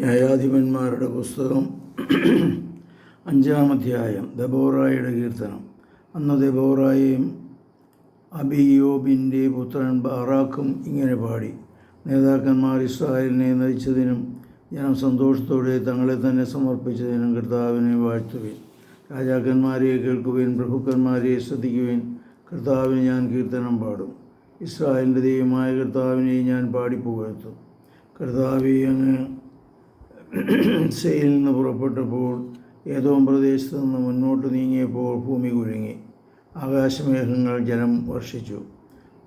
ന്യായാധിപന്മാരുടെ പുസ്തകം അഞ്ചാം അധ്യായം ദബോറായുടെ കീർത്തനം. അന്ന് ദബോറായും അബിയോബിന്റെ പുത്രൻ ബാറാക്കും ഇങ്ങനെ പാടി നേതാക്കന്മാർ ഇസ്രായേലിനെ നയിച്ചതിനും ജനം സന്തോഷത്തോടെ തങ്ങളെ തന്നെ സമർപ്പിച്ചതിനും കർത്താവിനെ വാഴ്ത്തുവിൻ. രാജാക്കന്മാരെ കേൾക്കുവിൻ പ്രഭുക്കന്മാരെ ശ്രദ്ധിക്കുവിൻ. കർത്താവിനെ ഞാൻ കീർത്തനം പാടും. ഇസ്രായേലിന്റെ ദൈവമായ കർത്താവിനെ ഞാൻ പാടിപ്പുകഴ്ത്തും. കർത്താവെ അങ്ങ് സെയിൽ നിന്ന് പുറപ്പെട്ടപ്പോൾ ഏതോ പ്രദേശത്ത് നിന്ന് മുന്നോട്ട് നീങ്ങിയപ്പോൾ ഭൂമി കുഴുങ്ങി ആകാശമേഘങ്ങൾ ജലം വർഷിച്ചു.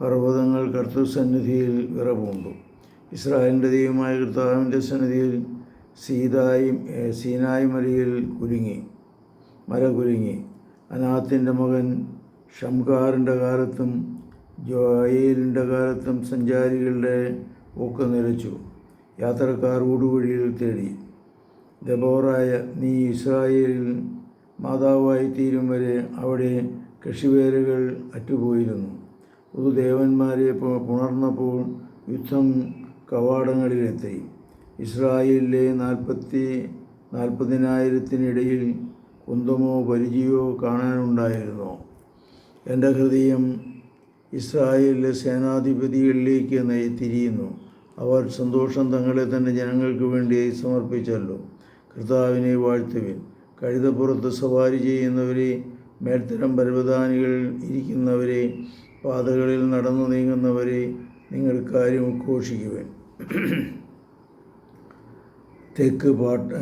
പർവതങ്ങൾ കർത്തൃസന്നിധിയിൽ വിറപൂണ്ടു. ഇസ്രായേലിന്റെ ദൈവമായ കർത്താവിന്റെ സന്നിധിയിൽ സീതായി സീനായി മലയിൽ കുലുങ്ങി. മല കുലുങ്ങി. അനാഥിന്റെ മകൻ ഷംകാറിന്റെ കാലത്തും ജോയേലിന്റെ കാലത്തും സഞ്ചാരികളുടെ ഊക്കം നിലച്ചു. യാത്രക്കാർ ഊടുവഴിയിൽ തേടി. ദബോറായ നീ ഇസ്രായേലിൽ മാതാവായി തീരും വരെ അവിടെ കൃഷിവേലകൾ അറ്റുപോയിരുന്നു. പുതുദേവന്മാരെ ദേവന്മാരെ പുണർന്നപ്പോൾ യുദ്ധം കവാടങ്ങളിലെത്തി. ഇസ്രായേലിലെ നാൽപ്പത്തി നാൽപ്പതിനായിരത്തിനിടയിൽ കുന്തമോ പരിചയോ കാണാനുണ്ടായിരുന്നു. എന്റെ ഹൃദയം ഇസ്രായേലിലെ സേനാധിപതികളിലേക്ക് തിരിയുന്നു അവർ സന്തോഷം തങ്ങളെ തന്നെ ജനങ്ങൾക്ക് വേണ്ടി സമർപ്പിച്ചല്ലോ. കർത്താവിനെ വാഴ്ത്തുവിൻ. കഴുതപ്പുറത്ത് സവാരി ചെയ്യുന്നവരെ മേൽത്തരം പരവതാനികൾ ഇരിക്കുന്നവരെ പാതകളിൽ നടന്നു നീങ്ങുന്നവരെ നിങ്ങൾ കാര്യം ഉദ്ഘോഷിക്കുവിൻ തെക്ക് പാട്ട്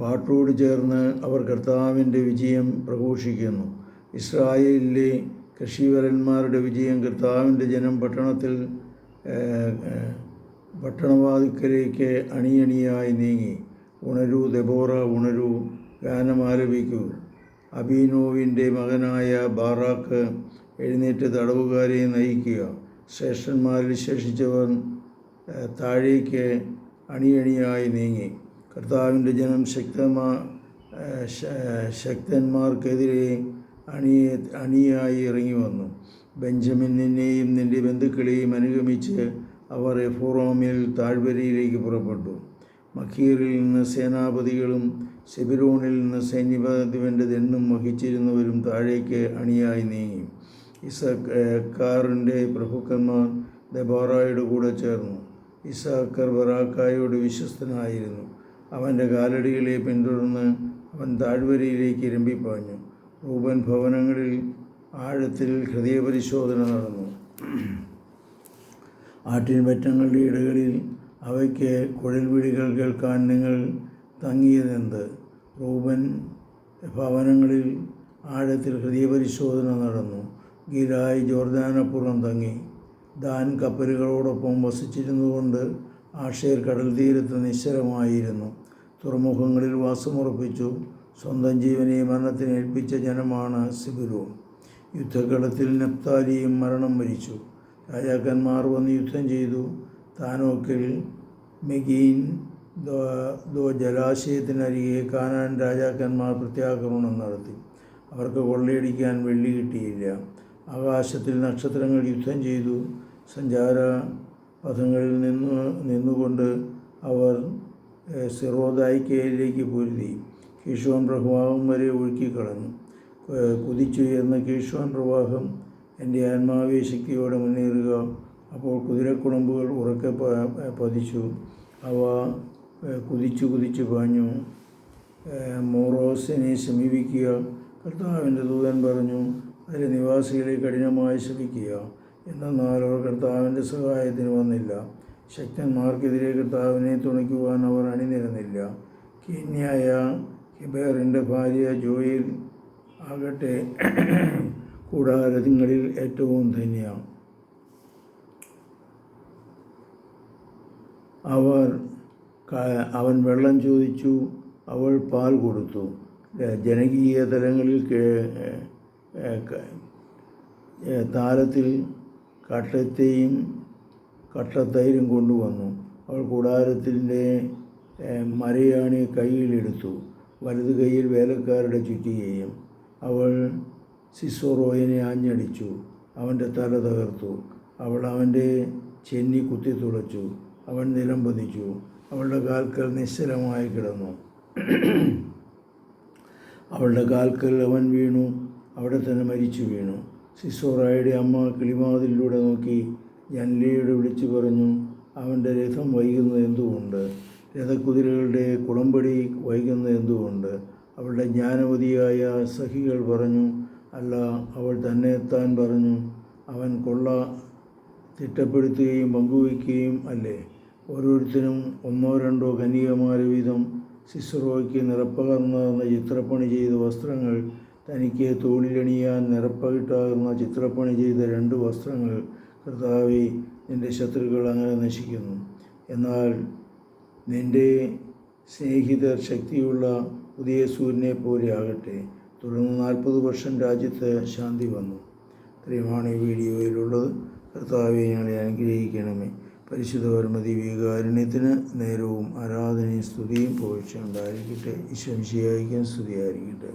പാട്ടോട് ചേർന്ന് അവർ കർത്താവിന്റെ വിജയം പ്രഘോഷിക്കുന്നു. ഇസ്രായേലിലെ കൃഷിവരന്മാരുടെ വിജയം കർത്താവിന്റെ ജനം പട്ടണത്തിൽ പട്ടണവാതിക്കലേക്ക് അണിയണിയായി നീങ്ങി. ഉണരൂ ദബോറ ഉണരൂ ഗാനം ആലപിക്കൂ അബീനോവിന്റെ മകനായ ബാറാക്ക് എഴുന്നേറ്റ് തടവുകാരെ നയിക്കുക. ശ്രേഷ്ഠന്മാരിൽ ശേഷിച്ചവർ താഴേക്ക് അണിയണിയായി നീങ്ങി. കർത്താവിന്റെ ജനം ശക്തമാ ശക്തന്മാർക്കെതിരെ അണി അണിയായി ഇറങ്ങി വന്നു. ബെഞ്ചമിൻ നിന്നെയും നിന്റെ ബന്ധുക്കളെയും അനുഗമിച്ച് അവർ എഫോറോമിൽ താഴ്വരയിലേക്ക് പുറപ്പെട്ടു. മഖീറിൽ നിന്ന് സേനാപതികളും സെബിരോണിൽ നിന്ന് സൈന്യപതിവന്റെ ദണ്ണും വഹിച്ചിരുന്നവരും താഴേക്ക് അണിയായി നീങ്ങി. ഇസക്കാറിന്റെ പ്രഭുക്കന്മാർ ദബാറായുടെ കൂടെ ചേർന്നു. ഇസാക്കർ ബറാക്കായോട് വിശ്വസ്തനായിരുന്നു. അവന്റെ കാലടികളെ പിന്തുടർന്ന് അവൻ താഴ്വരയിലേക്ക് ഇരമ്പിപ്പാഞ്ഞു. റൂബൻ ഭവനങ്ങളിൽ ആഴത്തിൽ ഹൃദയപരിശോധന നടന്നു. ആട്ടിൻപറ്റങ്ങളുടെ ഇടകളിൽ അവയ്ക്ക് കുഴൽവിളികൾ കേൾക്കാൻ നിങ്ങൾ തങ്ങിയതെന്ത്? റൂബൻ ഭവനങ്ങളിൽ ആഴത്തിൽ ഹൃദയപരിശോധന നടന്നു. ഗിരായി ജോർദാനപ്പുറം തങ്ങി. ദാൻ കപ്പലുകളോടൊപ്പം വസിച്ചിരുന്നുകൊണ്ട് ആഷേർ കടൽ തീരത്ത് നിശ്ചലമായിരുന്നു. തുറമുഖങ്ങളിൽ വാസമുറപ്പിച്ചു. സ്വന്തം ജീവനെ മരണത്തിന് ഏൽപ്പിച്ച ജനമാണ് സിബിരൂൺ യുദ്ധകളത്തിൽ നപ്താലിയും മരണം വരിച്ചു. രാജാക്കന്മാർ വന്ന് യുദ്ധം ചെയ്തു. താനോക്കിൽ മെഗീൻ ദോ ജലാശയത്തിനരികെ കാനാൻ രാജാക്കന്മാർ പ്രത്യാക്രമണം നടത്തി. അവർക്ക് കൊള്ളയടിക്കാൻ വെള്ളി കിട്ടിയില്ല. ആകാശത്തിൽ നക്ഷത്രങ്ങൾ യുദ്ധം ചെയ്തു. സഞ്ചാര പഥങ്ങളിൽ നിന്ന് നിന്നുകൊണ്ട് അവർ സിറോദായിക്കയിലേക്ക് പൊരുതി. കീഷോൻ പ്രവാഹം വരെ ഒഴുക്കിക്കളഞ്ഞു കുതിച്ചുയർന്ന കീഷോൻ പ്രവാഹം എന്റെ ആത്മാവേ ശക്തിയോടെ മുന്നേറുക. അപ്പോൾ കുതിരക്കുളമ്പുകൾ ഉറക്കെ പതിച്ചു. അവ കുതിച്ചു കുതിച്ചു പാഞ്ഞു. മോറോസിനെ സമീപിക്കുക. കർത്താവിന്റെ ദൂതൻ പറഞ്ഞു അതിലെ നിവാസികളെ കഠിനമായി ശ്രമിക്കുക എന്നാൽ അവർ കർത്താവിന്റെ സഹായത്തിന് വന്നില്ല. ശക്തന്മാർക്കെതിരെ കർത്താവിനെ തുണയ്ക്കുവാൻ അവർ അണിനിരന്നില്ല. കീന്യായ ഹിബേറിന്റെ ഭാര്യ ജോയിൽ ആകട്ടെ. കൂടാരങ്ങളിൽ ഏറ്റവും ധന്യം അവർ അവൻ വെള്ളം ചോദിച്ചു അവൾ പാൽ കൊടുത്തു. ജനകീയ തലങ്ങളിൽ താരത്തിൽ കട്ടത്തെയും കട്ടത്തൈരും കൊണ്ടുവന്നു. അവൾ കൂടാരത്തിന്റെ മരയാണി കയ്യിലെടുത്തു വലതു കൈയിൽ വേലക്കാരുടെ ചുറ്റികയും അവൾ സിസോറോയിനെ ആഞ്ഞടിച്ചു. അവന്റെ തല തകർത്തു. അവൾ അവന്റെ ചെന്നി കുത്തി തുളച്ചു. അവൻ നിലം പതിച്ചു. അവളുടെ കാൽക്കൽ നിശ്ചലമായി കിടന്നു. അവളുടെ കാൽക്കൽ അവൻ വീണു. അവിടെ തന്നെ മരിച്ചു വീണു. സിസോറായുടെ അമ്മ കിളിമാതിലൂടെ നോക്കി ജനലിയോട് വിളിച്ചു പറഞ്ഞു അവന്റെ രഥം വൈകുന്നത് എന്തുകൊണ്ട്? രഥക്കുതിരകളുടെ കുളമ്പടി വൈകുന്നത് എന്തുകൊണ്ട്? അവളുടെ ജ്ഞാനവതിയായ സഖികൾ പറഞ്ഞു അല്ല അവൾ തന്നെ എത്താൻ പറഞ്ഞു അവൻ കൊള്ള തിട്ടപ്പെടുത്തുകയും പങ്കുവയ്ക്കുകയും അല്ലേ? ഓരോരുത്തരും ഒന്നോ രണ്ടോ കന്യകമാര വീതം സിസ്രോയ്ക്ക് നിറപ്പകർന്ന ചിത്രപ്പണി ചെയ്ത വസ്ത്രങ്ങൾ തനിക്ക് തോളിലണിയാൻ നിറപ്പകിട്ടാകുന്ന ചിത്രപ്പണി ചെയ്ത രണ്ട് വസ്ത്രങ്ങൾ കർത്താവെ നിന്റെ ശത്രുക്കൾ അങ്ങനെ നശിക്കുന്നു. എന്നാൽ നിന്റെ സ്നേഹിതർ ശക്തിയുള്ള പുതിയ സൂര്യനെ പോലെ ആകട്ടെ. തുടർന്ന് നാൽപ്പത് വർഷം രാജ്യത്ത് ശാന്തി വന്നു. ഇത്രയുമാണ് ഈ വീഡിയോയിലുള്ളത്. കർത്താവെ ഞങ്ങളെ അനുഗ്രഹിക്കണമേ. പരിശുദ്ധ പരമതി വികാരുണ്യത്തിന് നേരവും ആരാധനയും സ്തുതിയും പോഴ്ച ഉണ്ടായിരിക്കട്ടെ. ഈശ്വംശിയായിരിക്കും സ്തുതിയായിരിക്കട്ടെ.